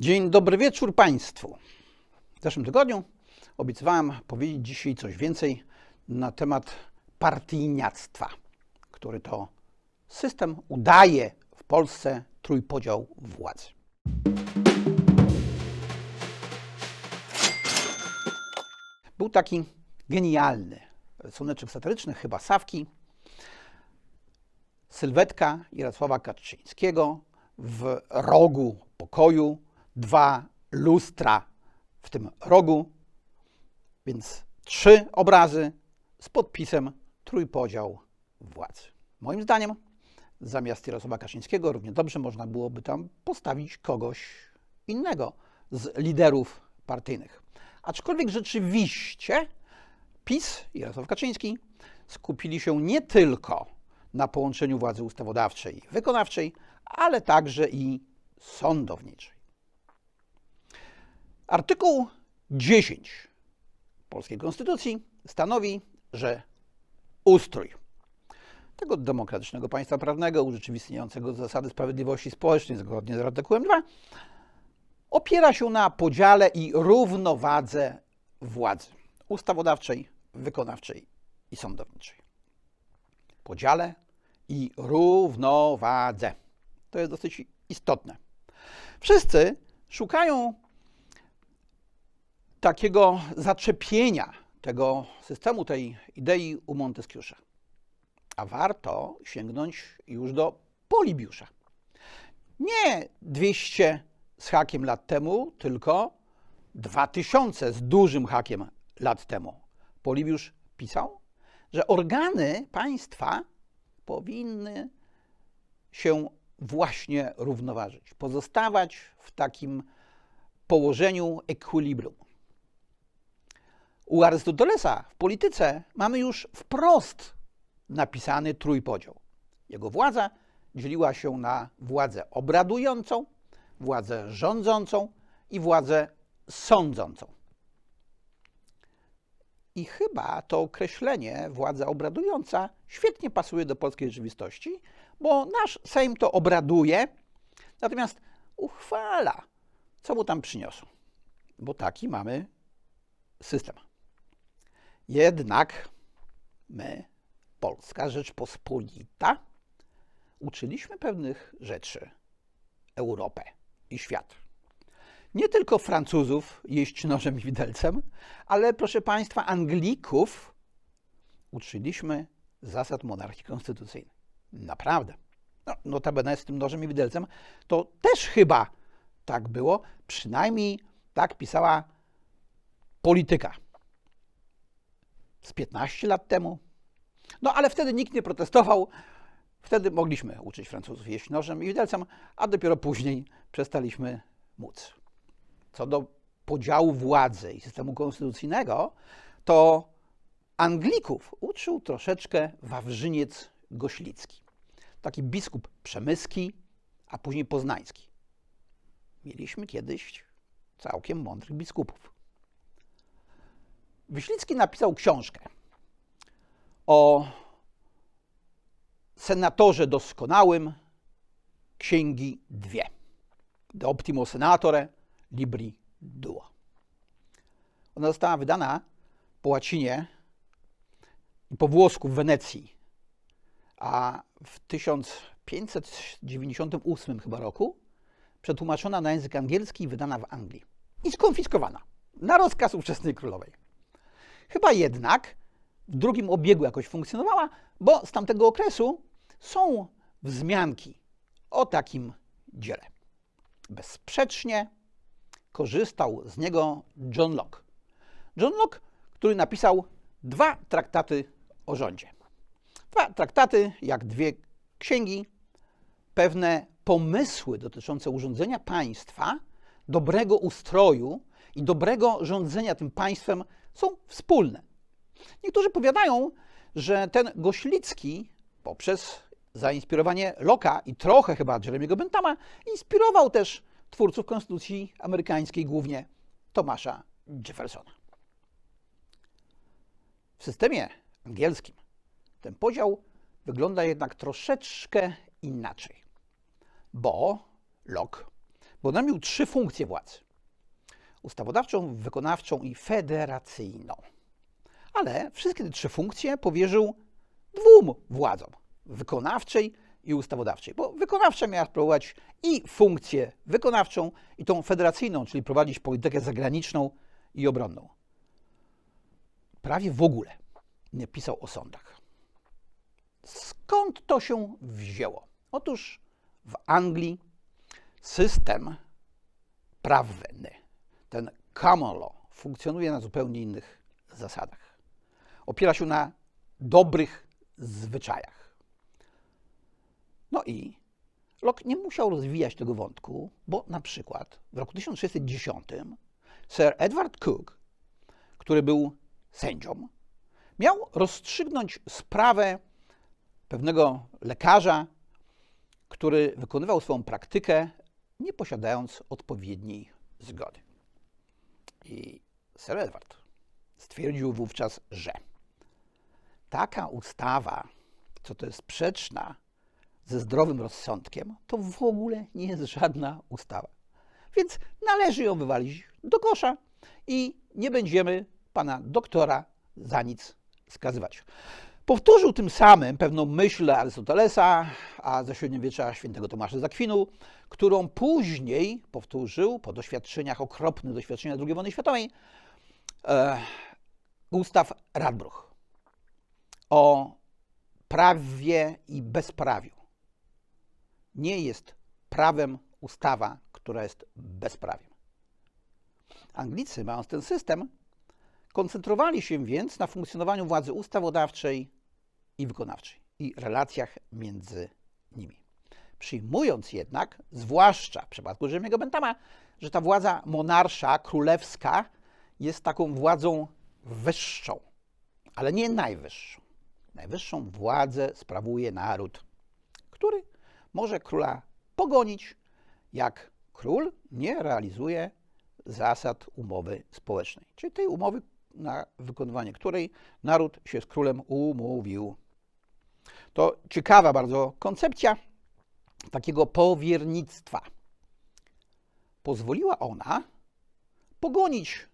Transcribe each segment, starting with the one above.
Dzień dobry wieczór Państwu. W zeszłym tygodniu obiecywałem powiedzieć dzisiaj coś więcej na temat partyjniactwa, który to system udaje w Polsce trójpodział władzy. Był taki genialny soneczek satyryczny, chyba Sawki, sylwetka Jarosława Kaczyńskiego w rogu pokoju, dwa lustra w tym rogu, więc trzy obrazy z podpisem trójpodział władzy. Moim zdaniem zamiast Jarosława Kaczyńskiego równie dobrze można byłoby tam postawić kogoś innego z liderów partyjnych. Aczkolwiek rzeczywiście PiS i Jarosław Kaczyński skupili się nie tylko na połączeniu władzy ustawodawczej i wykonawczej, ale także i sądowniczej. Artykuł 10 polskiej konstytucji stanowi, że ustrój tego demokratycznego państwa prawnego urzeczywistniającego zasady sprawiedliwości społecznej zgodnie z artykułem 2 opiera się na podziale i równowadze władzy ustawodawczej, wykonawczej i sądowniczej. Podziale i równowadze. To jest dosyć istotne. Wszyscy szukają takiego zaczepienia tego systemu, tej idei u Montesquieu'a. A warto sięgnąć już do Polibiusza. Nie 200 z hakiem lat temu, tylko 2000 z dużym hakiem lat temu. Polibiusz pisał, że organy państwa powinny się właśnie równoważyć, pozostawać w takim położeniu equilibrium. U Arystotelesa w polityce mamy już wprost napisany trójpodział. Jego władza dzieliła się na władzę obradującą, władzę rządzącą i władzę sądzącą. I chyba to określenie władza obradująca świetnie pasuje do polskiej rzeczywistości, bo nasz Sejm to obraduje, natomiast uchwala, co mu tam przyniosą. Bo taki mamy system. Jednak my, Polska Rzeczpospolita, uczyliśmy pewnych rzeczy Europę i świat. Nie tylko Francuzów jeść nożem i widelcem, ale proszę Państwa, Anglików uczyliśmy zasad monarchii konstytucyjnej. Naprawdę. No, notabene z tym nożem i widelcem to też chyba tak było, przynajmniej tak pisała polityka z 15 lat temu. No ale wtedy nikt nie protestował. Wtedy mogliśmy uczyć Francuzów jeść nożem i widelcem, a dopiero później przestaliśmy móc. Co do podziału władzy i systemu konstytucyjnego, to Anglików uczył troszeczkę Wawrzyniec Goślicki. Taki biskup przemyski, a później poznański. Mieliśmy kiedyś całkiem mądrych biskupów. Wyślicki napisał książkę o senatorze doskonałym księgi dwie. De optimo senatore libri duo. Ona została wydana po łacinie i po włosku w Wenecji, a w 1598 chyba roku przetłumaczona na język angielski i wydana w Anglii. I skonfiskowana na rozkaz ówczesnej królowej. Chyba jednak w drugim obiegu jakoś funkcjonowała, bo z tamtego okresu są wzmianki o takim dziele. Bezsprzecznie korzystał z niego John Locke. John Locke, który napisał dwa traktaty o rządzie. Dwa traktaty, jak dwie księgi, pewne pomysły dotyczące urządzenia państwa, dobrego ustroju i dobrego rządzenia tym państwem są wspólne. Niektórzy powiadają, że ten Goślicki poprzez zainspirowanie Loka i trochę chyba Jeremiego Bentama inspirował też twórców konstytucji amerykańskiej, głównie Tomasza Jeffersona. W systemie angielskim ten podział wygląda jednak troszeczkę inaczej, bo Locke bo on miał trzy funkcje władzy: ustawodawczą, wykonawczą i federacyjną. Ale wszystkie te trzy funkcje powierzył dwóm władzom: wykonawczej i ustawodawczej. Bo wykonawcza miała sprawować i funkcję wykonawczą, i tą federacyjną, czyli prowadzić politykę zagraniczną i obronną. Prawie w ogóle nie pisał o sądach. Skąd to się wzięło? Otóż w Anglii system prawny, ten common law, funkcjonuje na zupełnie innych zasadach. Opiera się na dobrych zwyczajach. No i Locke nie musiał rozwijać tego wątku, bo na przykład w roku 1610 Sir Edward Cook, który był sędzią, miał rozstrzygnąć sprawę pewnego lekarza, który wykonywał swoją praktykę, nie posiadając odpowiedniej zgody. I Sir Edward stwierdził wówczas, że taka ustawa, co to jest sprzeczna ze zdrowym rozsądkiem, to w ogóle nie jest żadna ustawa. Więc należy ją wywalić do kosza i nie będziemy pana doktora za nic skazywać. Powtórzył tym samym pewną myśl Arystotelesa, a ze średniowiecza świętego Tomasza z Akwinu, którą później powtórzył po doświadczeniach, okropnych doświadczeniach II wojny światowej, e, Gustaw Radbruch o prawie i bezprawiu. Nie jest prawem ustawa, która jest bezprawiem. Anglicy, mając ten system, koncentrowali się więc na funkcjonowaniu władzy ustawodawczej i wykonawczej i relacjach między nimi. Przyjmując jednak, zwłaszcza w przypadku Rzemiego Bentama, że ta władza monarsza, królewska jest taką władzą wyższą, ale nie najwyższą. Najwyższą władzę sprawuje naród, który może króla pogonić, jak król nie realizuje zasad umowy społecznej, czyli tej umowy, na wykonywanie której naród się z królem umówił. To ciekawa bardzo koncepcja takiego powiernictwa. Pozwoliła ona pogonić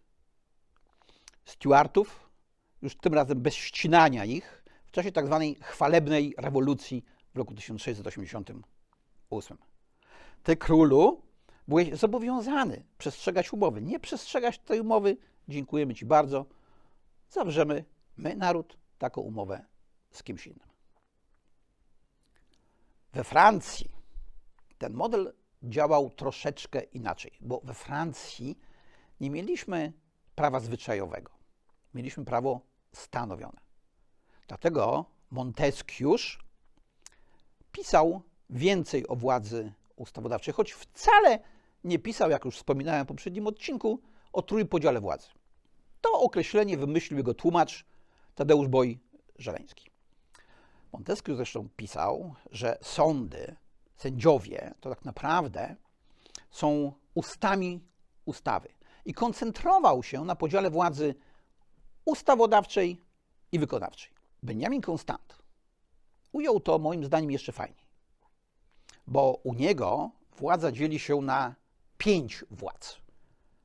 Stuartów, już tym razem bez ścinania ich, w czasie tak zwanej chwalebnej rewolucji w roku 1688. Ty królu byłeś zobowiązany przestrzegać umowy. Nie przestrzegać tej umowy, dziękujemy Ci bardzo, zawrzemy my, naród, taką umowę z kimś innym. We Francji ten model działał troszeczkę inaczej, bo we Francji nie mieliśmy prawa zwyczajowego. Mieliśmy prawo stanowione. Dlatego Montesquieu pisał więcej o władzy ustawodawczej, choć wcale nie pisał, jak już wspominałem w poprzednim odcinku, o trójpodziale władzy. To określenie wymyślił jego tłumacz Tadeusz Boj Żeleński. Montesquieu zresztą pisał, że sądy, sędziowie to tak naprawdę są ustami ustawy i koncentrował się na podziale władzy ustawodawczej i wykonawczej. Benjamin Constant ujął to moim zdaniem jeszcze fajniej, bo u niego władza dzieli się na pięć władz,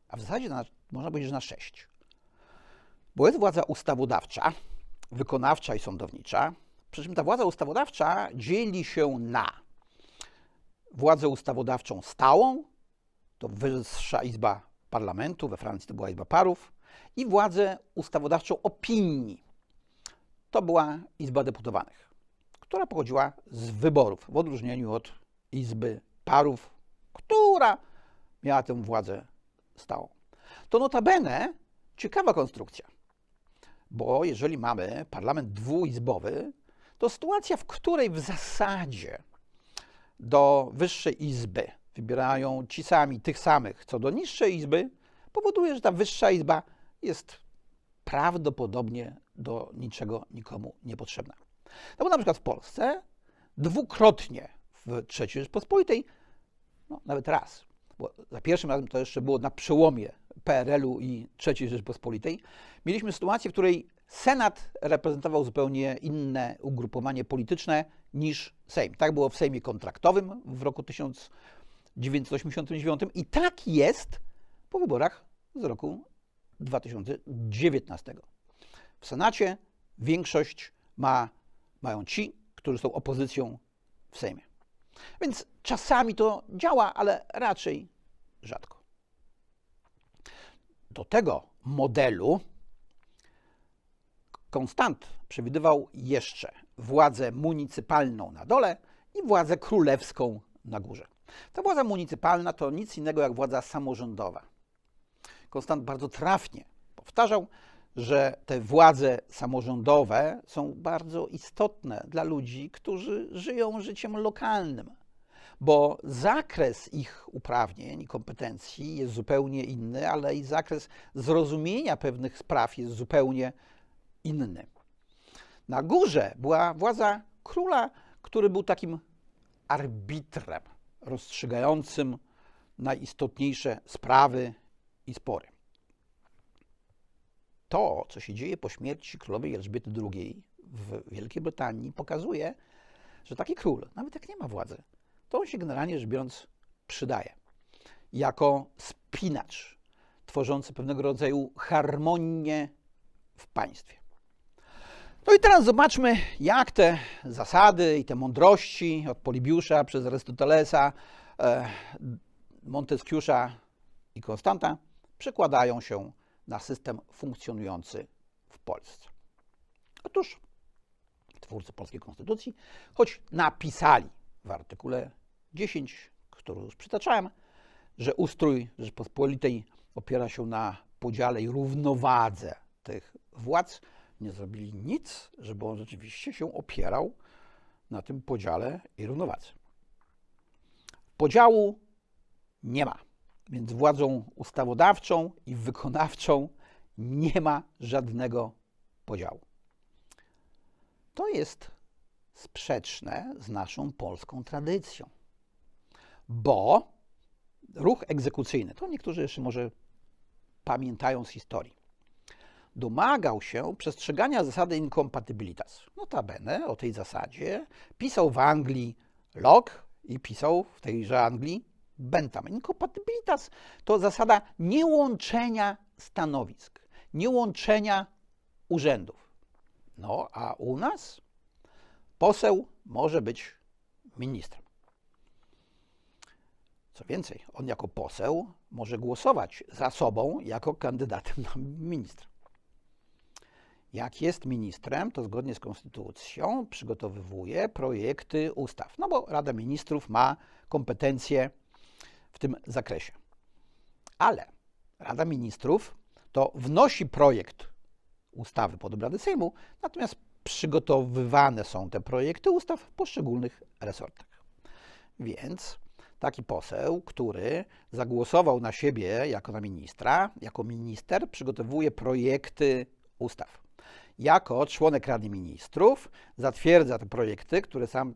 a w zasadzie na, można powiedzieć, że na sześć. Bo jest władza ustawodawcza, wykonawcza i sądownicza, przy czym ta władza ustawodawcza dzieli się na władzę ustawodawczą stałą, to Wyższa Izba Parlamentu, we Francji to była Izba Parów, i władzę ustawodawczą opinii, to była Izba Deputowanych, która pochodziła z wyborów, w odróżnieniu od Izby Parów, która miała tę władzę stałą. To notabene ciekawa konstrukcja, bo jeżeli mamy parlament dwuizbowy, to sytuacja, w której w zasadzie do wyższej izby wybierają ci sami tych samych co do niższej izby, powoduje, że ta wyższa izba jest prawdopodobnie do niczego nikomu niepotrzebna. No bo na przykład w Polsce dwukrotnie w III Rzeczpospolitej, no nawet raz, bo za pierwszym razem to jeszcze było na przełomie PRL-u i III Rzeczpospolitej, mieliśmy sytuację, w której Senat reprezentował zupełnie inne ugrupowanie polityczne niż Sejm. Tak było w Sejmie kontraktowym w roku 1989 i tak jest po wyborach z roku 2019. W Senacie większość ma, mają ci, którzy są opozycją w Sejmie. Więc czasami to działa, ale raczej rzadko. Do tego modelu Konstant przewidywał jeszcze władzę municypalną na dole i władzę królewską na górze. Ta władza municypalna to nic innego jak władza samorządowa. Konstant bardzo trafnie powtarzał, że te władze samorządowe są bardzo istotne dla ludzi, którzy żyją życiem lokalnym, bo zakres ich uprawnień i kompetencji jest zupełnie inny, ale i zakres zrozumienia pewnych spraw jest zupełnie inny. Na górze była władza króla, który był takim arbitrem rozstrzygającym najistotniejsze sprawy i spory. To, co się dzieje po śmierci królowej Elżbiety II w Wielkiej Brytanii, pokazuje, że taki król, nawet jak nie ma władzy, to on się generalnie rzecz biorąc przydaje. Jako spinacz, tworzący pewnego rodzaju harmonię w państwie. No i teraz zobaczmy, jak te zasady i te mądrości od Polibiusza przez Arystotelesa, e, Monteskiusza i Konstanta przekładają się na system funkcjonujący w Polsce. Otóż twórcy polskiej konstytucji, choć napisali w artykule 10, który już przytaczałem, że ustrój Rzeczypospolitej opiera się na podziale i równowadze tych władz, nie zrobili nic, żeby on rzeczywiście się opierał na tym podziale i równowadze. Podziału nie ma. Między władzą ustawodawczą i wykonawczą nie ma żadnego podziału. To jest sprzeczne z naszą polską tradycją, bo ruch egzekucyjny, to niektórzy jeszcze może pamiętają z historii, domagał się przestrzegania zasady incompatibilitas. Notabene o tej zasadzie pisał w Anglii Locke i pisał w tejże Anglii Bentham. Incompatibilitas to zasada niełączenia stanowisk, niełączenia urzędów. No a u nas poseł może być ministrem. Co więcej, on jako poseł może głosować za sobą jako kandydatem na ministra. Jak jest ministrem, to zgodnie z konstytucją przygotowywuje projekty ustaw. No bo Rada Ministrów ma kompetencje w tym zakresie. Ale Rada Ministrów to wnosi projekt ustawy pod obrady Sejmu, natomiast przygotowywane są te projekty ustaw w poszczególnych resortach. Więc taki poseł, który zagłosował na siebie jako na ministra, jako minister, przygotowuje projekty ustaw. Jako członek Rady Ministrów zatwierdza te projekty, które sam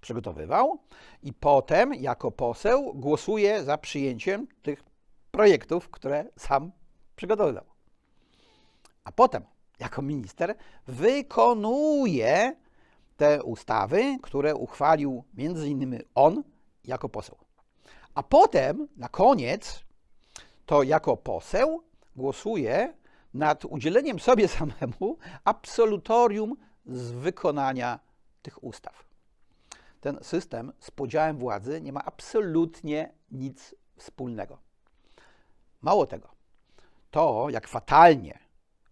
przygotowywał i potem jako poseł głosuje za przyjęciem tych projektów, które sam przygotowywał. A potem jako minister wykonuje te ustawy, które uchwalił między innymi on jako poseł. A potem na koniec to jako poseł głosuje nad udzieleniem sobie samemu absolutorium z wykonania tych ustaw ten system z podziałem władzy nie ma absolutnie nic wspólnego. Mało tego, to jak fatalnie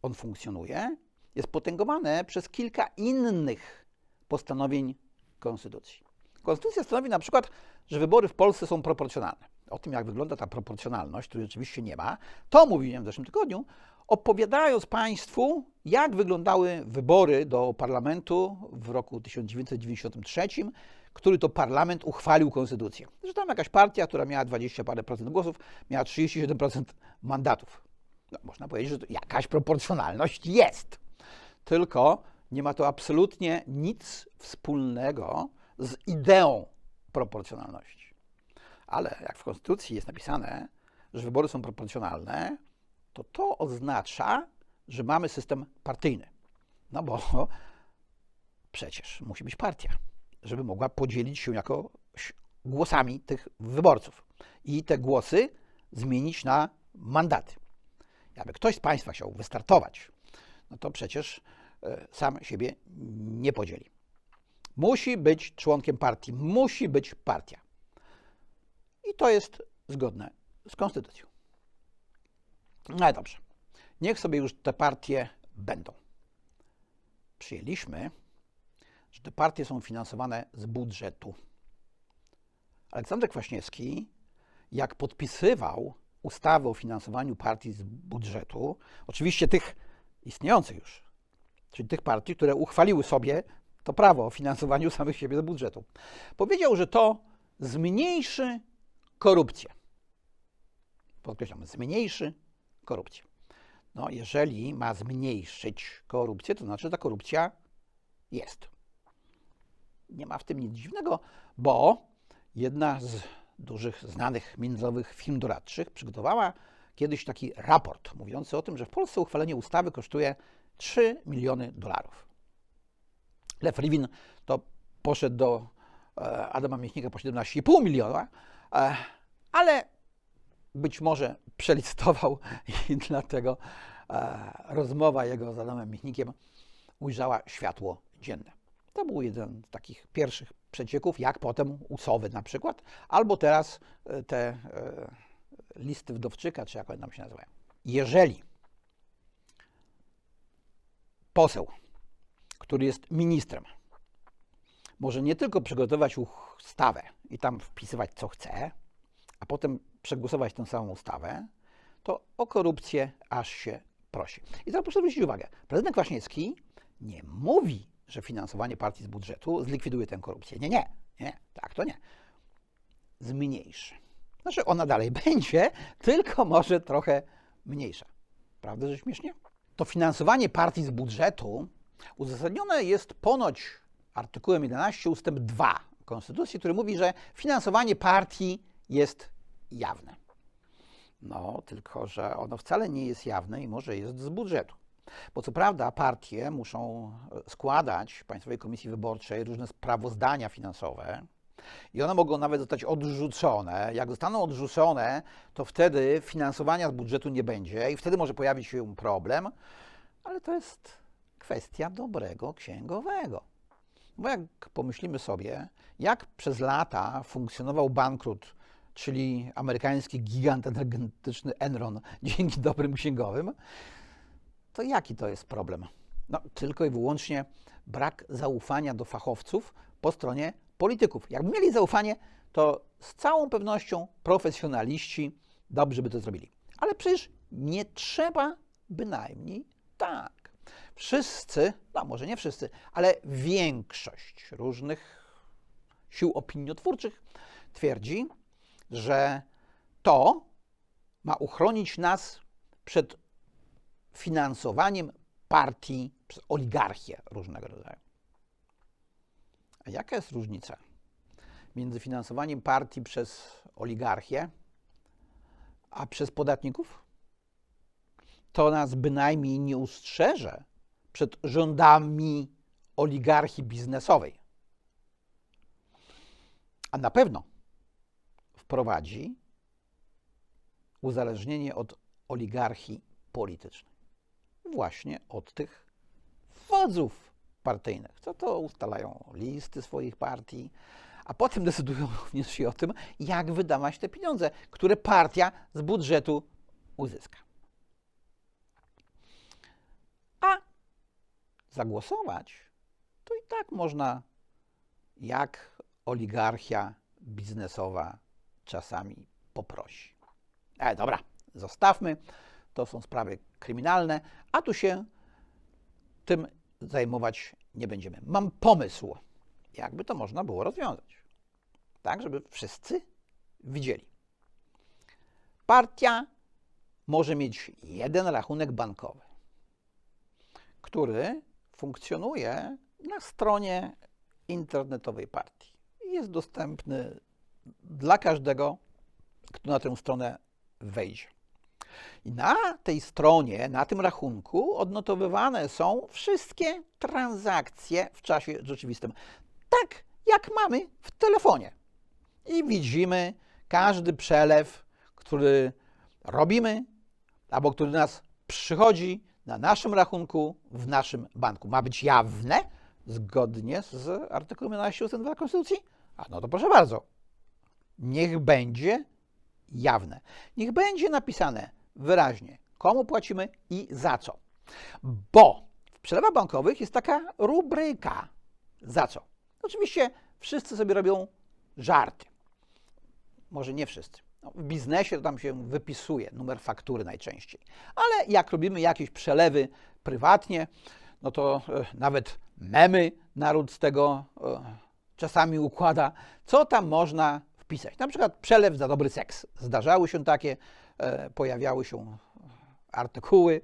on funkcjonuje, jest potęgowane przez kilka innych postanowień Konstytucji. Konstytucja stanowi na przykład, że wybory w Polsce są proporcjonalne. O tym, jak wygląda ta proporcjonalność, której rzeczywiście nie ma, to mówiłem w zeszłym tygodniu, opowiadając Państwu, jak wyglądały wybory do parlamentu w roku 1993, który to parlament uchwalił konstytucję. Że tam jakaś partia, która miała 20 parę procent głosów, miała 37% mandatów. No, można powiedzieć, że jakaś proporcjonalność jest. Tylko nie ma to absolutnie nic wspólnego z ideą proporcjonalności. Ale jak w Konstytucji jest napisane, że wybory są proporcjonalne, to to oznacza, że mamy system partyjny. No bo przecież musi być partia, żeby mogła podzielić się jakoś głosami tych wyborców i te głosy zmienić na mandaty. Jakby ktoś z Państwa chciał wystartować, no to przecież e, sam siebie nie podzieli. Musi być członkiem partii, musi być partia. I to jest zgodne z konstytucją. No dobrze. Niech sobie już te partie będą. Przyjęliśmy, że te partie są finansowane z budżetu. Aleksander Kwaśniewski, jak podpisywał ustawę o finansowaniu partii z budżetu, oczywiście tych istniejących już, czyli tych partii, które uchwaliły sobie to prawo o finansowaniu samych siebie z budżetu, powiedział, że to zmniejszy korupcję. Podkreślam, zmniejszy korupcję. No, jeżeli ma zmniejszyć korupcję, to znaczy, że ta korupcja jest. Nie ma w tym nic dziwnego, bo jedna z dużych, znanych międzynarodowych firm doradczych przygotowała kiedyś taki raport mówiący o tym, że w Polsce uchwalenie ustawy kosztuje 3 miliony dolarów. Lew Rivin to poszedł do e, Adama Miechnika po 17,5 miliona, ale być może przelistował i dlatego e, rozmowa jego z Adamem Michnikiem ujrzała światło dzienne. To był jeden z takich pierwszych przecieków, jak potem usowy na przykład, albo teraz e, te e, listy wdowczyka, czy jak one tam się nazywają. Jeżeli poseł, który jest ministrem, może nie tylko przygotować ustawę i tam wpisywać co chce, a potem przegłosować tę samą ustawę, to o korupcję aż się prosi. I teraz proszę zwrócić uwagę, prezydent Kwaśniewski nie mówi, że finansowanie partii z budżetu zlikwiduje tę korupcję. Nie, nie, nie, tak to nie. Zmniejszy. Znaczy ona dalej będzie, tylko może trochę mniejsza. Prawda, że śmiesznie? To finansowanie partii z budżetu uzasadnione jest ponoć artykułem 11 ustęp 2 Konstytucji, który mówi, że finansowanie partii jest jawne. No, tylko że ono wcale nie jest jawne i może jest z budżetu. Bo co prawda partie muszą e, składać Państwowej Komisji Wyborczej różne sprawozdania finansowe i one mogą nawet zostać odrzucone. Jak zostaną odrzucone, to wtedy finansowania z budżetu nie będzie i wtedy może pojawić się problem, ale to jest kwestia dobrego księgowego. Bo jak pomyślimy sobie, jak przez lata funkcjonował bankrut czyli amerykański gigant energetyczny Enron, dzięki dobrym księgowym, to jaki to jest problem? No, tylko i wyłącznie brak zaufania do fachowców po stronie polityków. Jakby mieli zaufanie, to z całą pewnością profesjonaliści dobrze by to zrobili. Ale przecież nie trzeba bynajmniej tak. Wszyscy, no może nie wszyscy, ale większość różnych sił opiniotwórczych twierdzi, że to ma uchronić nas przed finansowaniem partii przez oligarchię różnego rodzaju. A jaka jest różnica między finansowaniem partii przez oligarchię, a przez podatników? To nas bynajmniej nie ustrzeże przed rządami oligarchii biznesowej. A na pewno wprowadzi uzależnienie od oligarchii politycznej. Właśnie od tych wodzów partyjnych. Co to ustalają listy swoich partii, a potem decydują również się o tym, jak wydawać te pieniądze, które partia z budżetu uzyska. A zagłosować to i tak można jak oligarchia biznesowa czasami poprosi. Ale dobra, zostawmy. To są sprawy kryminalne, a tu się tym zajmować nie będziemy. Mam pomysł, jakby to można było rozwiązać. Tak, żeby wszyscy widzieli. Partia może mieć jeden rachunek bankowy, który funkcjonuje na stronie internetowej partii. Jest dostępny dla każdego, kto na tę stronę wejdzie. I na tej stronie, na tym rachunku odnotowywane są wszystkie transakcje w czasie rzeczywistym. Tak jak mamy w telefonie. i widzimy każdy przelew, który robimy albo który nas przychodzi na naszym rachunku w naszym banku. Ma być jawne zgodnie z artykułem 11 ust. 2 Konstytucji? A no to proszę bardzo. Niech będzie jawne. Niech będzie napisane wyraźnie, komu płacimy i za co. Bo w przelewach bankowych jest taka rubryka. Za co? Oczywiście wszyscy sobie robią żarty. Może nie wszyscy. No, w biznesie to tam się wypisuje numer faktury najczęściej. Ale jak robimy jakieś przelewy prywatnie, no to e, nawet memy naród z tego e, czasami układa, co tam można wpisać. Na przykład przelew za dobry seks. Zdarzały się takie, e, pojawiały się artykuły,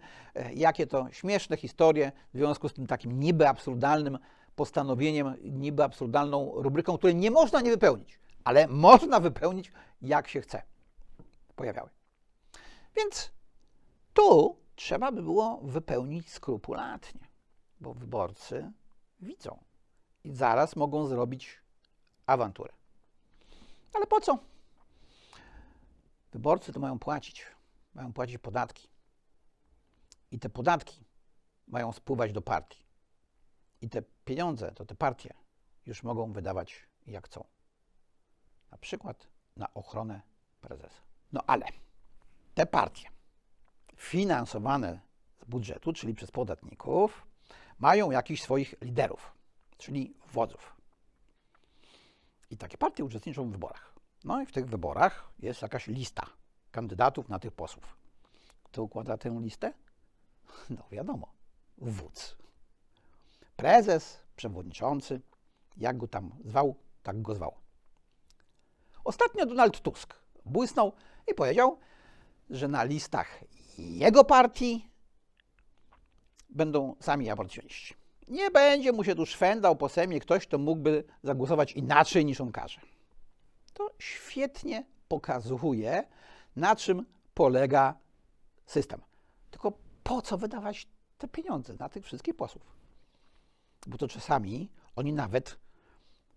jakie to śmieszne historie w związku z tym takim niby absurdalnym postanowieniem, niby absurdalną rubryką, której nie można nie wypełnić, ale można wypełnić jak się chce. Pojawiały. Więc tu trzeba by było wypełnić skrupulatnie, bo wyborcy widzą i zaraz mogą zrobić awanturę. Ale po co? Wyborcy to mają płacić, mają płacić podatki. I te podatki mają spływać do partii. I te pieniądze to te partie już mogą wydawać jak chcą. Na przykład na ochronę prezesa. No ale te partie finansowane z budżetu, czyli przez podatników, mają jakichś swoich liderów, czyli wodzów. I takie partie uczestniczą w wyborach. No i w tych wyborach jest jakaś lista kandydatów na tych posłów. Kto układa tę listę? No wiadomo, wódz. Prezes, przewodniczący, jak go tam zwał, tak go zwał. Ostatnio Donald Tusk błysnął i powiedział, że na listach jego partii będą sami aborcjoniści. Nie będzie mu się tu szwendał po Sejmie ktoś, kto mógłby zagłosować inaczej niż on każe. To świetnie pokazuje, na czym polega system. Tylko po co wydawać te pieniądze na tych wszystkich posłów? Bo to czasami oni nawet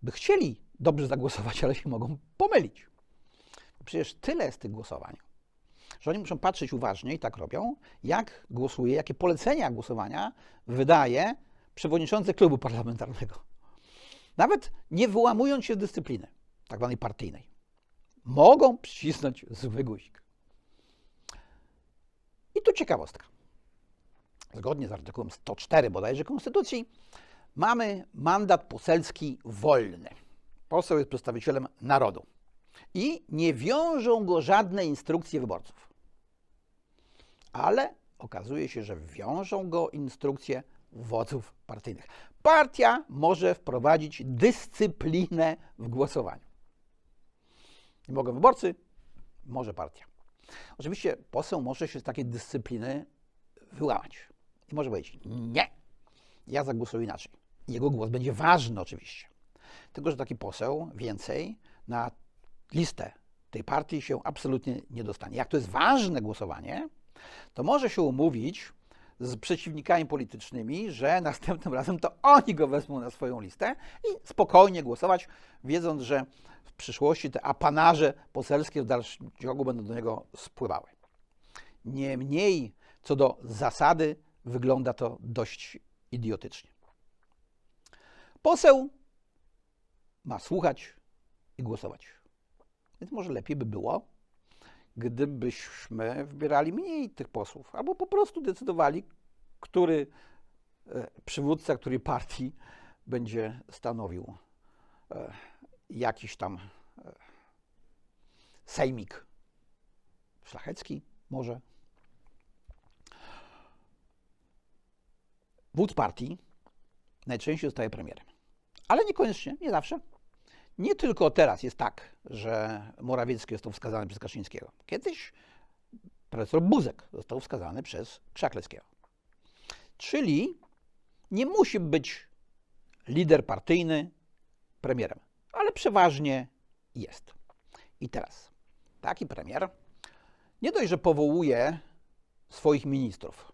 by chcieli dobrze zagłosować, ale się mogą pomylić. Przecież tyle jest tych głosowań, że oni muszą patrzeć uważnie i tak robią, jak głosuje, jakie polecenia głosowania wydaje przewodniczący klubu parlamentarnego. Nawet nie wyłamując się z dyscypliny, tak zwanej partyjnej. Mogą przycisnąć zły guzik. I tu ciekawostka. Zgodnie z artykułem 104 bodajże Konstytucji mamy mandat poselski wolny. Poseł jest przedstawicielem narodu i nie wiążą go żadne instrukcje wyborców. Ale okazuje się, że wiążą go instrukcje wodzów partyjnych. Partia może wprowadzić dyscyplinę w głosowaniu. Nie mogą wyborcy, może partia. Oczywiście poseł może się z takiej dyscypliny wyłamać i może powiedzieć: Nie, ja zagłosuję inaczej. Jego głos będzie ważny, oczywiście. Tylko, że taki poseł więcej na listę tej partii się absolutnie nie dostanie. Jak to jest ważne głosowanie, to może się umówić z przeciwnikami politycznymi, że następnym razem to oni go wezmą na swoją listę i spokojnie głosować, wiedząc, że w przyszłości te apanarze poselskie w dalszym ciągu będą do niego spływały. Niemniej, co do zasady, wygląda to dość idiotycznie. Poseł ma słuchać i głosować. Więc może lepiej by było, gdybyśmy wybierali mniej tych posłów, albo po prostu decydowali, który e, przywódca, który partii będzie stanowił e, jakiś tam e, sejmik szlachecki może. Wódz partii najczęściej zostaje premierem, ale niekoniecznie, nie zawsze. Nie tylko teraz jest tak, że Morawiecki został wskazany przez Kaczyńskiego. Kiedyś profesor Buzek został wskazany przez Krzakleckiego. Czyli nie musi być lider partyjny premierem, ale przeważnie jest. I teraz taki premier nie dość, że powołuje swoich ministrów,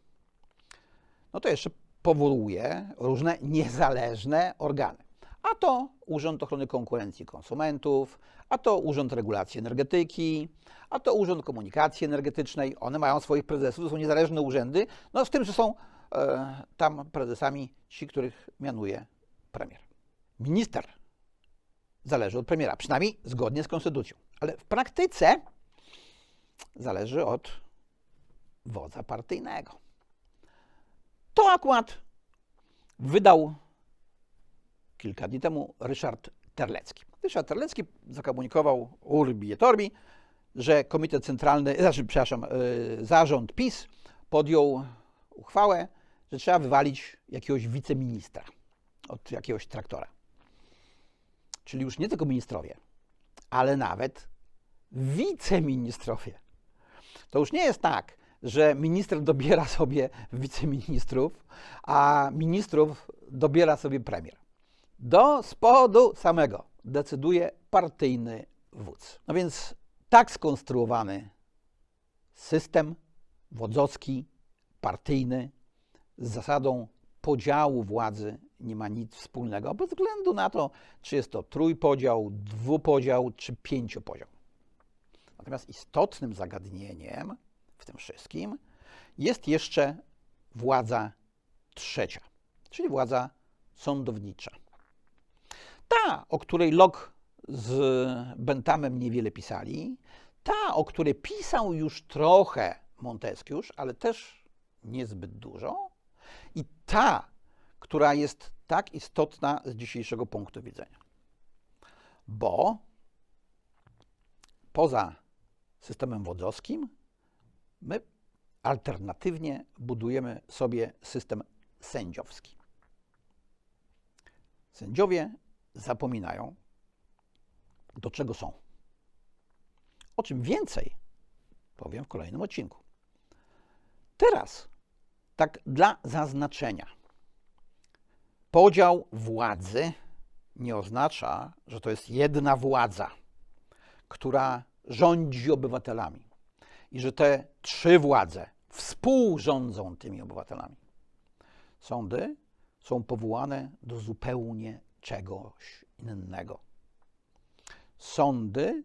no to jeszcze powołuje różne niezależne organy. A to Urząd Ochrony Konkurencji i Konsumentów, a to Urząd Regulacji Energetyki, a to Urząd Komunikacji Energetycznej. One mają swoich prezesów, to są niezależne urzędy, no z tym, że są e, tam prezesami ci, których mianuje premier. Minister zależy od premiera, przynajmniej zgodnie z konstytucją. Ale w praktyce zależy od wodza partyjnego. To akurat wydał kilka dni temu Ryszard Terlecki. Ryszard Terlecki zakomunikował Urbi et Orbi, że Komitet Centralny, znaczy, przepraszam, yy, zarząd PiS podjął uchwałę, że trzeba wywalić jakiegoś wiceministra od jakiegoś traktora. Czyli już nie tylko ministrowie, ale nawet wiceministrowie. To już nie jest tak, że minister dobiera sobie wiceministrów, a ministrów dobiera sobie premier. Do spodu samego decyduje partyjny wódz. No więc tak skonstruowany system wodzowski, partyjny, z zasadą podziału władzy nie ma nic wspólnego, bez względu na to, czy jest to trójpodział, dwupodział czy pięciopodział. Natomiast istotnym zagadnieniem w tym wszystkim jest jeszcze władza trzecia, czyli władza sądownicza. Ta, o której Locke z Benthamem niewiele pisali, ta, o której pisał już trochę Montesquieu, ale też niezbyt dużo, i ta, która jest tak istotna z dzisiejszego punktu widzenia. Bo poza systemem wodzowskim, my alternatywnie budujemy sobie system sędziowski. Sędziowie zapominają, do czego są. O czym więcej powiem w kolejnym odcinku. Teraz, tak dla zaznaczenia, podział władzy nie oznacza, że to jest jedna władza, która rządzi obywatelami i że te trzy władze współrządzą tymi obywatelami. Sądy są powołane do zupełnie czegoś innego. Sądy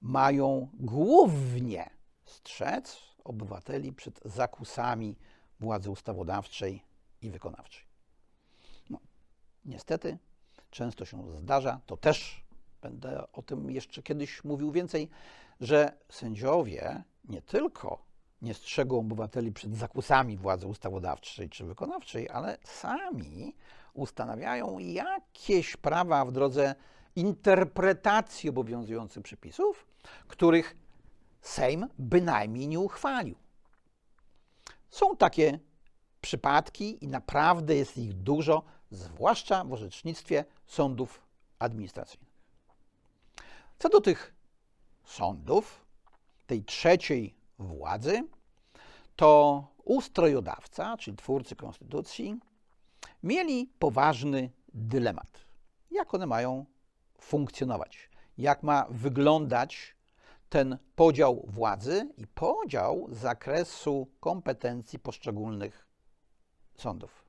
mają głównie strzec obywateli przed zakusami władzy ustawodawczej i wykonawczej. No, niestety, często się zdarza, to też będę o tym jeszcze kiedyś mówił więcej, że sędziowie nie tylko nie strzegą obywateli przed zakusami władzy ustawodawczej czy wykonawczej, ale sami ustanawiają jakieś prawa w drodze interpretacji obowiązujących przepisów, których Sejm bynajmniej nie uchwalił. Są takie przypadki i naprawdę jest ich dużo, zwłaszcza w orzecznictwie sądów administracyjnych. Co do tych sądów, tej trzeciej władzy, to ustrojodawca, czyli twórcy konstytucji, mieli poważny dylemat. Jak one mają funkcjonować? Jak ma wyglądać ten podział władzy i podział zakresu kompetencji poszczególnych sądów?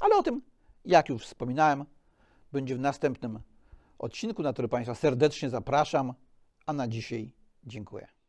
Ale o tym, jak już wspominałem, będzie w następnym odcinku, na który Państwa serdecznie zapraszam, a na dzisiaj dziękuję.